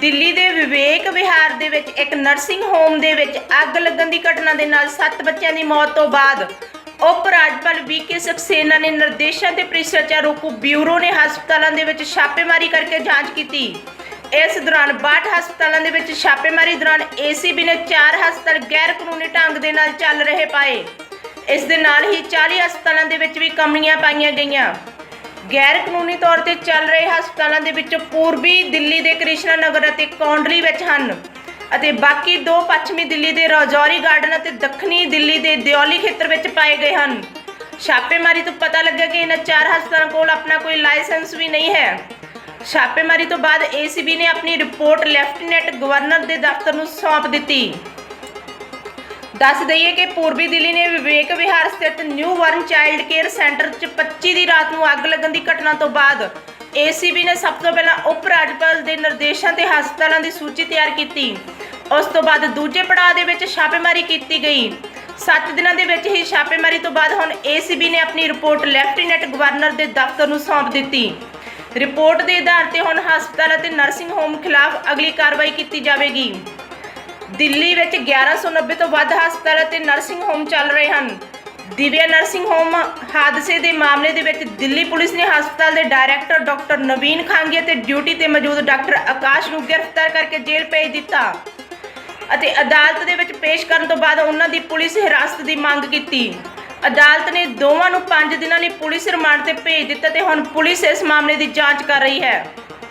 ਦਿੱਲੀ ਦੇ ਵਿਵੇਕ ਵਿਹਾਰ ਦੇ ਵਿੱਚ ਇੱਕ ਨਰਸਿੰਗ ਹੋਮ ਦੇ ਵਿੱਚ ਅੱਗ ਲੱਗਣ ਦੀ ਘਟਨਾ ਦੇ ਨਾਲ 7 ਬੱਚਿਆਂ ਦੀ ਮੌਤ ਤੋਂ ਬਾਅਦ ਉਪ ਰਾਜਪਾਲ ਵੀ ਕੇ ਸਕਸੇਨਾ ਨੇ ਨਿਰਦੇਸ਼ਾਂ ਤੇ ਭ੍ਰਿਸ਼ਟਾਚਾਰ ਰੋਕੂ ਬਿਊਰੋ ਨੇ ਹਸਪਤਾਲਾਂ ਦੇ ਵਿੱਚ ਛਾਪੇਮਾਰੀ ਕਰਕੇ ਜਾਂਚ ਕੀਤੀ। ਇਸ ਦੌਰਾਨ 62 ਹਸਪਤਾਲਾਂ ਦੇ ਵਿੱਚ ਛਾਪੇਮਾਰੀ ਦੌਰਾਨ ਏਸੀਬੀ ਨੇ 4 ਹਸਪਤਾਲ ਗੈਰ ਕਾਨੂੰਨੀ ਢੰਗ ਦੇ ਨਾਲ ਚੱਲ ਰਹੇ ਪਾਏ। ਇਸ ਦੇ ਨਾਲ ਹੀ 40 ਹਸਪਤਾਲਾਂ ਦੇ ਵਿੱਚ ਵੀ ਕਮੀਆਂ ਪਾਈਆਂ ਗਈਆਂ। ਗੈਰ ਕਾਨੂੰਨੀ ਤੌਰ ਤੇ ਚੱਲ ਰਹੇ ਹਸਪਤਾਲਾਂ ਦੇ ਵਿੱਚ ਪੂਰਬੀ ਦਿੱਲੀ ਦੇ ਕ੍ਰਿਸ਼ਨਾ ਨਗਰ ਅਤੇ ਕੌਂਡਲੀ ਵਿੱਚ ਹਨ। ਅਤੇ ਬਾਕੀ ਦੋ ਪੱਛਮੀ ਦਿੱਲੀ ਦੇ ਰੌਜੌਰੀ ਗਾਰਡਨ ਅਤੇ ਦੱਖਣੀ ਦਿੱਲੀ ਦੇ ਦਿਓਲੀ ਖੇਤਰ ਵਿੱਚ ਪਾਏ ਗਏ ਹਨ। ਛਾਪੇਮਾਰੀ ਤੋਂ ਪਤਾ ਲੱਗਾ ਕਿ ਇਹਨਾਂ ਚਾਰ ਹਸਪਤਾਲਾਂ ਕੋਲ ਆਪਣਾ ਕੋਈ ਲਾਇਸੈਂਸ ਵੀ ਨਹੀਂ ਹੈ। ਛਾਪੇਮਾਰੀ ਤੋਂ ਬਾਅਦ ਏਸੀਬੀ ਨੇ ਆਪਣੀ ਰਿਪੋਰਟ ਲੈਫਟੀਨੈਂਟ ਗਵਰਨਰ ਦੇ ਦਫ਼ਤਰ ਨੂੰ ਸੌਂਪ ਦਿੱਤੀ। ਦੱਸ ਦਈਏ ਕਿ ਪੂਰਬੀ ਦਿੱਲੀ ਨੇ ਵਿਵੇਕ ਵਿਹਾਰ ਸਥਿਤ ਨਿਊ ਵਰਨ ਚਾਈਲਡ ਕੇਅਰ ਸੈਂਟਰ 'ਚ 25 ਦੀ ਰਾਤ ਨੂੰ ਅੱਗ ਲੱਗਣ ਦੀ ਘਟਨਾ ਤੋਂ ਬਾਅਦ ਏਸੀਬੀ ਨੇ ਸਭ ਤੋਂ ਪਹਿਲਾਂ ਉਪ ਰਾਜਪਾਲ ਦੇ ਨਿਰਦੇਸ਼ਾਂ ਤੇ ਹਸਪਤਾਲਾਂ ਦੀ ਸੂਚੀ ਤਿਆਰ ਕੀਤੀ। ਉਸ ਤੋਂ ਬਾਅਦ ਦੂਜੇ ਪੜਾਅ ਦੇ ਵਿੱਚ ਛਾਪੇਮਾਰੀ ਕੀਤੀ ਗਈ। 7 ਦਿਨਾਂ ਦੇ ਵਿੱਚ ਹੀ ਛਾਪੇਮਾਰੀ ਤੋਂ ਬਾਅਦ ਹੁਣ ਏਸੀਬੀ ਨੇ ਆਪਣੀ ਰਿਪੋਰਟ ਲੈਫਟੀਨੈਂਟ ਗਵਰਨਰ ਦੇ ਦਫ਼ਤਰ ਨੂੰ ਸੌਂਪ ਦਿੱਤੀ। ਰਿਪੋਰਟ ਦੇ ਆਧਾਰ ਤੇ ਹੁਣ ਹਸਪਤਾਲ ਅਤੇ ਨਰਸਿੰਗ ਹੋਮ ਖਿਲਾਫ ਅਗਲੀ ਕਾਰਵਾਈ ਕੀਤੀ ਜਾਵੇਗੀ। ਦਿੱਲੀ ਵਿੱਚ 1190 ਤੋਂ ਵੱਧ ਹਸਪਤਾਲ ਅਤੇ ਨਰਸਿੰਗ ਹੋਮ ਚੱਲ ਰਹੇ ਹਨ। ਦਿਵਿਆ ਨਰਸਿੰਗ ਹੋਮ ਹਾਦਸੇ ਦੇ ਮਾਮਲੇ ਦੇ ਵਿੱਚ ਦਿੱਲੀ ਪੁਲਿਸ ਨੇ ਹਸਪਤਾਲ ਦੇ ਡਾਇਰੈਕਟਰ ਡਾਕਟਰ ਨਵੀਨ ਖਾਂਗੀ ਅਤੇ ਡਿਊਟੀ ਤੇ ਮੌਜੂਦ ਡਾਕਟਰ ਆਕਾਸ਼ ਨੂੰ ਗ੍ਰਿਫਤਾਰ ਕਰਕੇ ਜੇਲ੍ਹ ਭੇਜ ਦਿੱਤਾ ਅਤੇ ਅਦਾਲਤ ਦੇ ਵਿੱਚ ਪੇਸ਼ ਕਰਨ ਤੋਂ ਬਾਅਦ ਉਹਨਾਂ ਦੀ ਪੁਲਿਸ ਹਿਰਾਸਤ ਦੀ ਮੰਗ ਕੀਤੀ। ਅਦਾਲਤ ਨੇ ਦੋਵਾਂ ਨੂੰ 5 ਦਿਨਾਂ ਲਈ ਪੁਲਿਸ ਰਿਮਾਂਡ ਤੇ ਭੇਜ ਦਿੱਤਾ ਤੇ ਹੁਣ ਪੁਲਿਸ ਇਸ ਮਾਮਲੇ ਦੀ ਜਾਂਚ ਕਰ ਰਹੀ ਹੈ।